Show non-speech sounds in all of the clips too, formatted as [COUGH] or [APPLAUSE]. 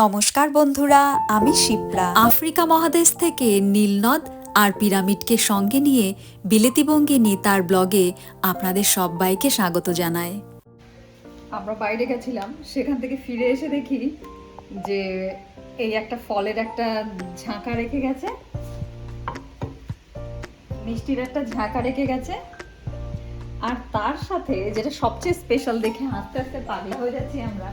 নমস্কার বন্ধুরা, আমি শিপ্রা। আফ্রিকা মহাদেশ থেকে নীলনদ আর পিরামিডকে সঙ্গে নিয়ে বিলেতি বঙ্গিনী তার ব্লগে আপনাদের সবাইকে স্বাগত জানায় আমরা বাইরে গেছিলাম, সেখান থেকে ফিরে এসে দেখি যে এই একটা ফলের একটা ঝাঁকা রেখে গেছে। মিষ্টির একটা ঝাঁকা রেখে গেছে। আর তার সাথে যেটা সবচেয়ে স্পেশাল দেখে আস্তে আস্তে পাগলা হয়ে যাচ্ছি আমরা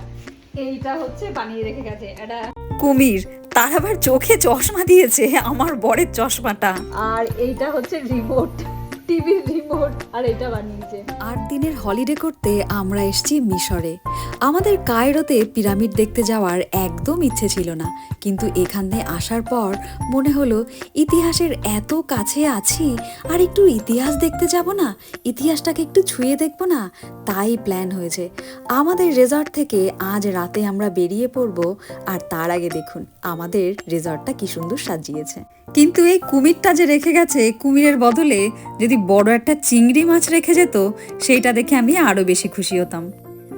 এইটা হচ্ছে বানিয়ে রেখে গেছে এটা। কুমির তার আবার চোখে চশমা দিয়েছে আমার বরের চশমাটা। আর এইটা হচ্ছে রিমোট। টিভির রিমোট আর এটা বানিয়েছে। আট দিনের হলিডে করতে আমরা এসেছি মিশরে। আমাদের কায়রোতে পিরামিড দেখতে যাওয়ার একদম ইচ্ছে ছিল না, কিন্তু এখানে আসার পর মনে হলো, ইতিহাসের এত কাছে আছি, আর একটু ইতিহাস দেখতে যাব না, ইতিহাসটাকে একটু ছুঁয়ে দেখব না, তাই প্ল্যান হয়েছে। আমাদের রেজর্ট থেকে আজ রাতে আমরা বেরিয়ে পড়ব, আর তার আগে দেখুন, আমাদের রেজর্টটা কি সুন্দর সাজিয়েছে। কিন্তু এই কুমিরটা যে রেখে গেছে কুমিরের বদলে যদি বড় একটা চিংড়ি মাছ রেখে যেত, সেইটা দেখে আমি আরও বেশি খুশি হতাম।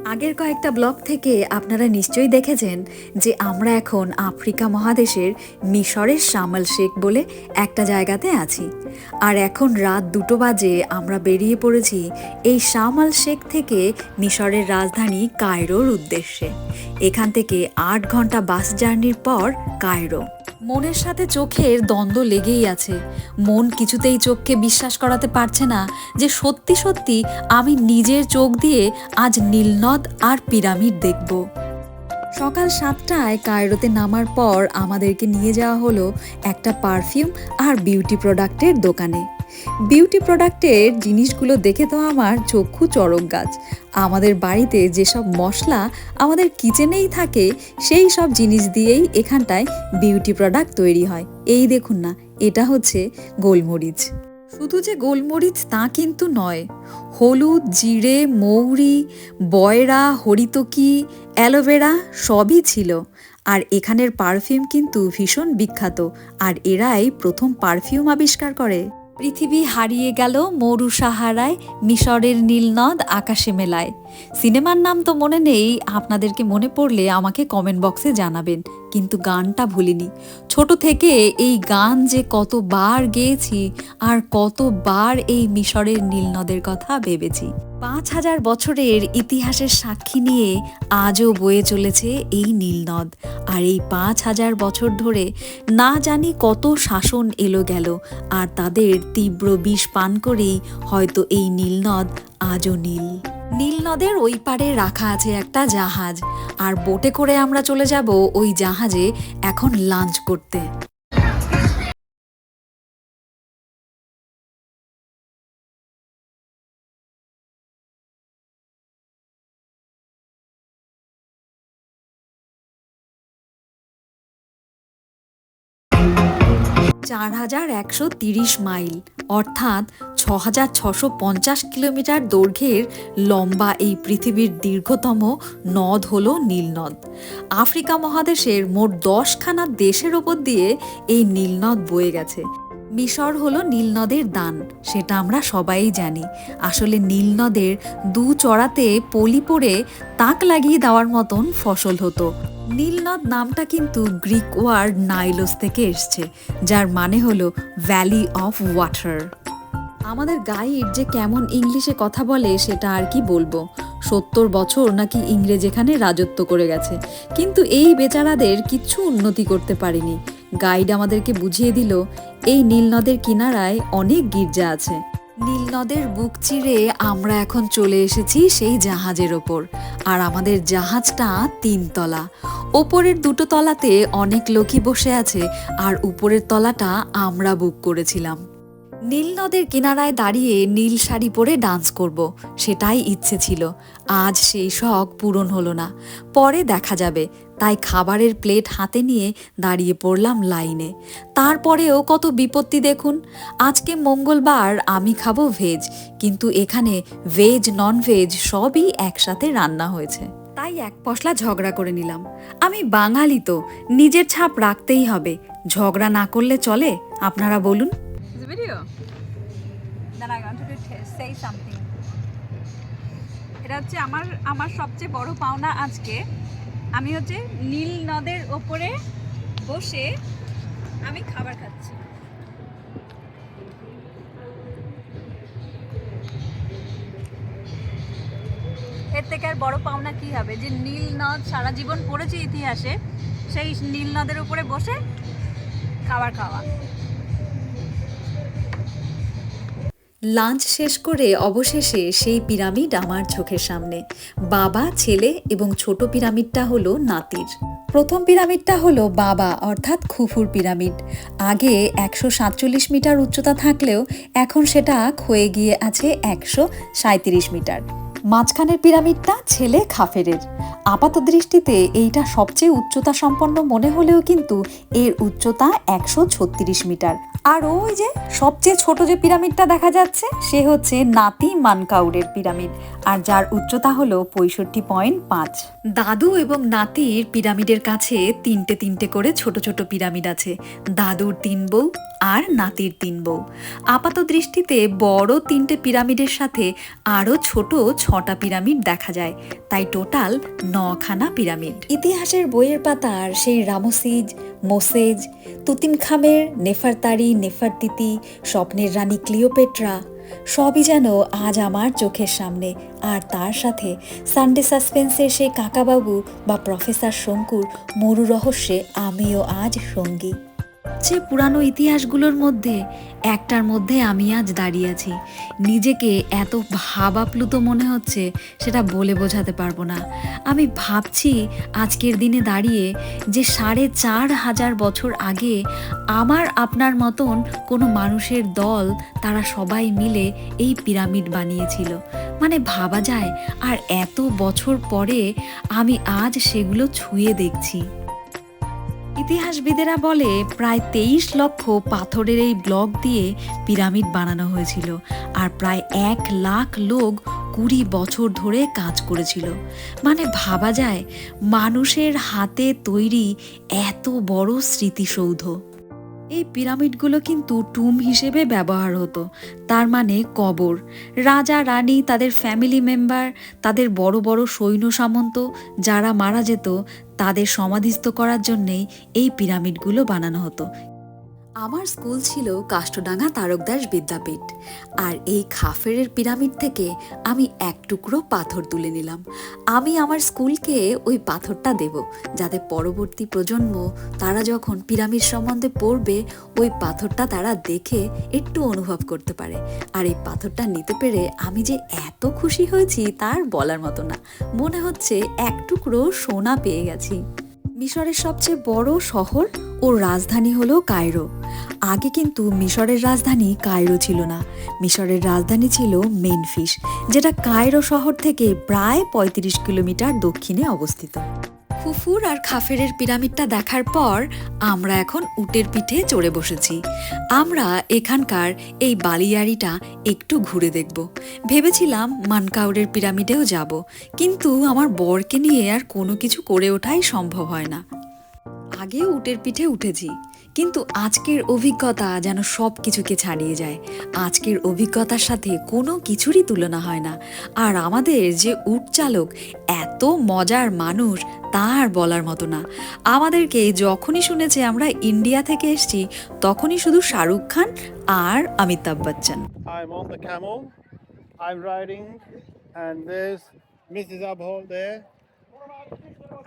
আগের কয়েকটা ব্লগ থেকে আপনারা নিশ্চয়ই দেখেছেন যে আমরা এখন আফ্রিকা মহাদেশের মিশরের সামাল শেখ বলে একটা জায়গাতে আছি। আর এখন রাত দুটো বাজে, আমরা বেরিয়ে পড়েছি এই সামাল শেখ থেকে মিশরের রাজধানী কায়রোর উদ্দেশ্যে। এখান থেকে আট ঘণ্টা বাস জার্নির পর কায়রো। মনের সাথে চোখের দ্বন্দ্ব লেগেই আছে। মন কিছুতেই চোখকে বিশ্বাস করাতে পারছে না যে সত্যি সত্যি আমি নিজের চোখ দিয়ে আজ নীলনদ আর পিরামিড দেখব। সকাল সাতটায় কায়রোতে নামার পর আমাদেরকে নিয়ে যাওয়া হলো একটা পারফিউম আর বিউটি প্রোডাক্টের দোকানে। বিউটি প্রোডাক্টের জিনিসগুলো দেখে তো আমার চক্ষু চড়ক গাছ। আমাদের বাড়িতে যেসব মশলা আমাদের কিচেনেই থাকে, সেই সব জিনিস দিয়েই এখানটায় বিউটি প্রোডাক্ট তৈরি হয়। এই দেখুন না, এটা হচ্ছে গোলমরিচ। শুধু যে গোলমরিচ তা কিন্তু নয়, হলুদ, জিরে, মৌরি, বয়রা, হরিতকি অ্যালোভেরা সবই ছিল। আর এখানের পারফিউম কিন্তু ভীষণ বিখ্যাত, আর এরাই প্রথম পারফিউম আবিষ্কার করে। পৃথিবী হারিয়ে গেল মরু সাহারায় মিশরের নীলনদ আকাশে মেলায়। সিনেমার নাম তো মনে নেই, আপনাদেরকে মনে পড়লে আমাকে কমেন্ট বক্সে জানাবেন, কিন্তু গানটা ভুলিনি। ছোট থেকে এই গান যে কতবার গেয়েছি আর কতবার এই মিশরের নীলনদের কথা ভেবেছি। পাঁচ হাজার বছরের ইতিহাসের সাক্ষী নিয়ে আজও বয়ে চলেছে এই নীলনদ আর এই পাঁচ হাজার বছর ধরে না জানি কত শাসন এলো গেল, আর তাদের তীব্র বিষ পান করেই হয়তো এই নীলনদ আজও নীল। নীল নদের ওই পারে রাখা আছে একটা জাহাজ, আর বোটে করে আমরা চলে যাব ওই জাহাজে এখন লাঞ্চ করতে। চার হাজার একশো তিরিশ মাইল, অর্থাৎ ছ হাজার ছশো পঞ্চাশ কিলোমিটার দৈর্ঘ্যের লম্বা এই পৃথিবীর দীর্ঘতম নদ হল নীলনদ আফ্রিকা মহাদেশের মোট দশখানা দেশের ওপর দিয়ে এই নীলনদ বয়ে গেছে। মিশর হলো নীলনদের দান, সেটা আমরা সবাই জানি। আসলে নীলনদের দু চড়াতে পলি পড়ে তাক লাগিয়ে দেওয়ার মতন ফসল হতো। নীলনদ নামটা কিন্তু গ্রিক ওয়ার্ড নাইলোস থেকে এসছে, যার মানে হলো ভ্যালি অফ ওয়াটার। আমাদের গাইড যে কেমন ইংলিশে কথা বলে সেটা আর কি বলব? সত্তর বছর নাকি ইংরেজ এখানে রাজত্ব করে গেছে, কিন্তু এই বেচারাদের কিচ্ছু উন্নতি করতে পারেনি। গাইড আমাদেরকে বুঝিয়ে দিল, এই নীলনদের কিনারায় অনেক গির্জা আছে। নীলনদের বুক চিরে আমরা এখন চলে এসেছি সেই জাহাজের ওপর। আর আমাদের জাহাজটা তিনতলা। ওপরের দুটো তলাতে অনেক লোকই বসে আছে, আর উপরের তলাটা আমরা বুক করেছিলাম। নীল নদের কিনারায় দাঁড়িয়ে নীল শাড়ি পরে ডান্স করব, সেটাই ইচ্ছে ছিল। আজ সেই শখ পূরণ হলো না। পরে দেখা যাবে, তাই খাবারের প্লেট হাতে নিয়ে দাঁড়িয়ে পড়লাম লাইনে। তারপরেও কত বিপত্তি দেখুন, আজকে মঙ্গলবার আমি খাব ভেজ, কিন্তু এখানে ভেজ নন ভেজ সবই একসাথে রান্না হয়েছে। তাই এক পশলা ঝগড়া করে নিলাম। আমি বাঙালি তো, নিজের ছাপ রাখতেই হবে। ঝগড়া না করলে চলে? আপনারা বলুন। Video? Then I wanted to say something. এটা হচ্ছে আমার আমার সবচেয়ে বড় পাওনা আজকে আমি হচ্ছে নীল নদের ওপরে বসে আমি খাবার খাচ্ছি এর থেকে আর বড় পাওনা কি হবে যে নীল নদ সারা জীবন পড়েছে ইতিহাসে, সেই নীল নদের উপরে বসে খাবার খাওয়া লাঞ্চ শেষ করে অবশেষে সেই পিরামিড আমার চোখের সামনে। বাবা, ছেলে এবং ছোট পিরামিডটা হলো নাতির। প্রথম পিরামিডটা হলো বাবা, অর্থাৎ খুফুর পিরামিড। আগে একশো সাতচল্লিশ মিটার উচ্চতা থাকলেও এখন সেটা ক্ষয়ে গিয়ে আছে একশো সাঁত্রিশ মিটার। মাঝখানের পিরামিডটা ছেলে খাফেরের। আপাত দৃষ্টিতে এইটা সবচেয়ে উচ্চতা সম্পন্ন মনে হলেও কিন্তু এর উচ্চতা একশো ছত্রিশ মিটার। আর ওই যে সবচেয়ে ছোট যে পিরামিডটা দেখা যাচ্ছে, সে হচ্ছে নাতি মানকাউরের পিরামিড। আর যার উচ্চতা হলো পঁয়ষট্টি পয়েন্ট পাঁচ। দাদু এবং নাতির পিরামিডের কাছে তিনটে তিনটে করে ছোট ছোট পিরামিড আছে। দাদুর তিন বউ আর নাতির তিন বউ। আপাত দৃষ্টিতে বড় তিনটে পিরামিডের সাথে আরও ছোট ছটা পিরামিড দেখা যায়। তাই টোটাল নখানা পিরামিড। ইতিহাসের বইয়ের পাতার সেই রামসিজ মোসেজ তুতিমখামের নেফারতারি নেফারতিতি স্বপ্নের রানী ক্লিওপেট্রা সবই যেন আজ আমার চোখের সামনে। আর তার সাথে সানডে সাসপেন্সের সেই কাকাবাবু বা প্রফেসর শঙ্কুর মরু রহস্যে আমিও আজ সঙ্গী। যে পুরানো ইতিহাসগুলোর মধ্যে, একটার মধ্যে আমি আজ দাঁড়িয়ে আছি। নিজেকে এত ভাবাপ্লুত মনে হচ্ছে, সেটা বলে বোঝাতে পারব না। আমি ভাবছি আজকের দিনে দাঁড়িয়ে যে সাড়ে চার হাজার বছর আগে আমার আপনার মতন কোনো মানুষের দল, তারা সবাই মিলে এই পিরামিড বানিয়েছিল। মানে ভাবা যায়, আর এত বছর পরে আমি আজ সেগুলো ছুঁয়ে দেখছি। ইতিহাসবিদেরা বলে, প্রায় তেইশ লক্ষ পাথরের এই ব্লক দিয়ে পিরামিড বানানো হয়েছিল আর প্রায় এক লাখ লোক কুড়ি বছর ধরে কাজ করেছিল। মানে ভাবা যায়, মানুষের হাতে তৈরি এত বড় স্মৃতিসৌধ। এই পিরামিডগুলো কিন্তু টুম হিসেবে ব্যবহার হতো, তার মানে কবর। রাজা, রানী, তাদের ফ্যামিলি মেম্বার তাদের বড় বড় সৈন্য সামন্ত যারা মারা যেত তাদের সমাধিস্থ করার জন্যেই এই পিরামিডগুলো বানানো হতো। আমার স্কুল ছিল কাষ্টডাঙ্গা তারকদাস বিদ্যাপীঠ, আর এই খাফেরের পিরামিড থেকে আমি এক টুকরো পাথর তুলে নিলাম। আমি আমার স্কুলকে ওই পাথরটা দেব, যাতে পরবর্তী প্রজন্ম তারা যখন পিরামিড সম্বন্ধে পড়বে, ওই পাথরটা তারা দেখে একটু অনুভব করতে পারে। আর এই পাথরটা নিতে পেরে আমি যে এত খুশি হয়েছি তার বলার মতো না। মনে হচ্ছে এক টুকরো সোনা পেয়ে গেছি। মিশরের সবচেয়ে বড় শহর ও রাজধানী হলো কায়রো। আগে কিন্তু মিশরের রাজধানী কায়রো ছিল না। মিশরের রাজধানী ছিল মেনফিস, যেটা কায়রো শহর থেকে প্রায় ৩৫ কিলোমিটার দক্ষিণে অবস্থিত। ফুফুর আর খাফেরের পিরামিডটা দেখার পর আমরা এখন উটের পিঠে চড়ে বসেছি। আমরা এখানকার এই বালিয়াড়িটা একটু ঘুরে দেখব। ভেবেছিলাম মানকাউরের পিরামিডেও যাব, কিন্তু আমার বরকে নিয়ে আর কোনো কিছু করে ওঠাই সম্ভব হয় না। আগে উটের পিঠে উঠেছি। কিন্তু আজকের অভিজ্ঞতা যেন সব কিছুকে ছাড়িয়ে যায়। আজকের অভিজ্ঞতার সাথে কোনো কিছুরই তুলনা হয় না। আর আমাদের যে উট চালক, এত মজার মানুষ তার বলার মতো না। আমাদেরকে যখনই শুনেছে আমরা ইন্ডিয়া থেকে এসছি, তখনই শুধু শাহরুখ খান আর Amitabh Bachchan.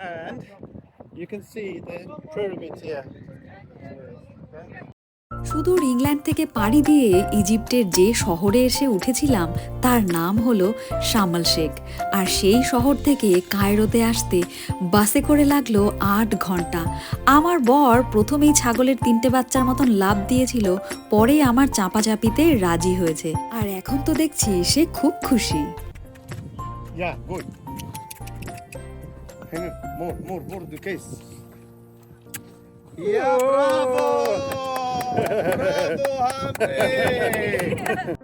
And you can see the pyramids here. সুদূর ইংল্যান্ড থেকে পাড়ি দিয়ে ইজিপ্টের যে শহরে এসে উঠেছিলাম তার নাম হলো শামাল শেখ আর সেই শহর থেকে কায়রোতে আসতে বাসে করে লাগল আট ঘণ্টা আমার বর প্রথমেই ছাগলের তিনটে বাচ্চার মতন লাভ দিয়েছিল পরে আমার চাপাচাপিতে রাজি হয়েছে আর এখন তো দেখছি সে খুব খুশি Yeah, good. Hang on, more, more, more the case. Yeah, bravo! bravo, Humphrey! [LAUGHS]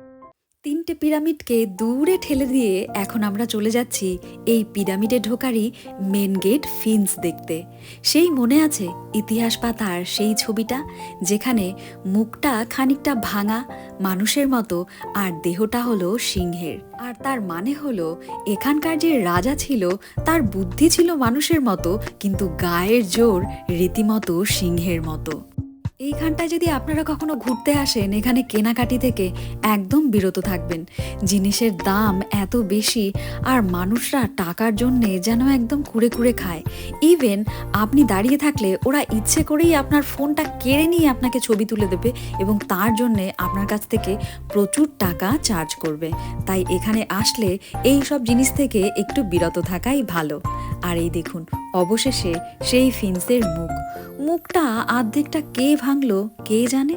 পিরামিডকে দূরে ঠেলে দিয়ে এখন আমরা চলে যাচ্ছি এই পিরামিডে ঢোকারই মেন গেট ফিন্স দেখতে। সেই মনে আছে ইতিহাস পাতার সেই ছবিটা যেখানে মুখটা খানিকটা ভাঙা মানুষের মতো আর দেহটা হলো সিংহের। আর তার মানে হলো এখানকার যে রাজা ছিল তার বুদ্ধি ছিল মানুষের মতো, কিন্তু গায়ের জোর রীতিমতো সিংহের মতো। এইখানটায় যদি আপনারা কখনো ঘুরতে আসেন, এখানে কেনাকাটি থেকে একদম বিরত থাকবেন। জিনিসের দাম এত বেশি আর মানুষরা টাকার জন্যে যেন একদম কুড়ে কুড়ে খায়। ইভেন আপনি দাঁড়িয়ে থাকলে ওরা ইচ্ছে করেই আপনার ফোনটা কেড়ে নিয়ে আপনাকে ছবি তুলে দেবে এবং তার জন্যে আপনার কাছ থেকে প্রচুর টাকা চার্জ করবে। তাই এখানে আসলে এই সব জিনিস থেকে একটু বিরত থাকাই ভালো। আর এই দেখুন, অবশেষে সেই ফিন্সের মুখ। মুখটা আর্ধেকটা কে ভাঙলো, কে জানে?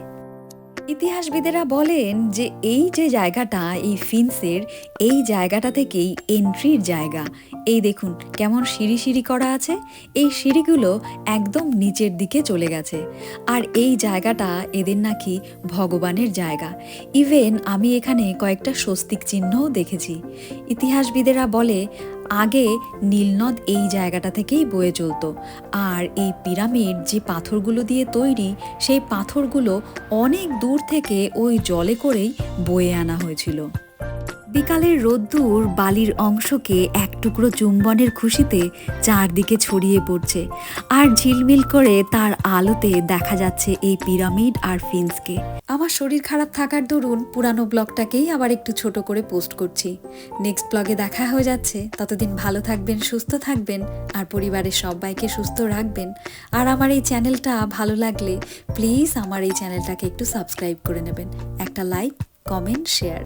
ইতিহাসবিদেরা বলেন যে এই যে জায়গাটা, এই ফিন্সের, এই জায়গাটা থেকেই এন্ট্রির জায়গা। এই দেখুন, কেমন সিঁড়ি সিঁড়ি করা আছে। এই সিঁড়িগুলো একদম নিচের দিকে চলে গেছে। আর এই জায়গাটা এদের নাকি ভগবানের জায়গা। ইভেন আমি এখানে কয়েকটা স্বস্তিক চিহ্নও দেখেছি। ইতিহাসবিদেরা বলে আগে নীলনদ এই জায়গাটা থেকেই বয়ে চলত। আর এই পিরামিড যে পাথরগুলো দিয়ে তৈরি, সেই পাথরগুলো অনেক দূর থেকে ওই জলে করেই বয়ে আনা হয়েছিল। বিকালের রোদ্দুর বালির অংশকে এক টুকরো চুম্বনের খুশিতে চারদিকে ছড়িয়ে পড়ছে আর ঝিলমিল করে তার আলোতে দেখা যাচ্ছে এই পিরামিড আর ফিন্সকে। আমার শরীর খারাপ থাকার দরুন পুরানো ব্লগটাকেই আবার একটু ছোট করে পোস্ট করছি। নেক্সট ব্লগে দেখা হয়ে যাচ্ছে। ততদিন ভালো থাকবেন, সুস্থ থাকবেন আর পরিবারের সবাইকে সুস্থ রাখবেন। আর আমার এই চ্যানেলটা ভালো লাগলে প্লিজ আমার এই চ্যানেলটাকে একটু সাবস্ক্রাইব করে নেবেন। একটা লাইক, কমেন্ট, শেয়ার।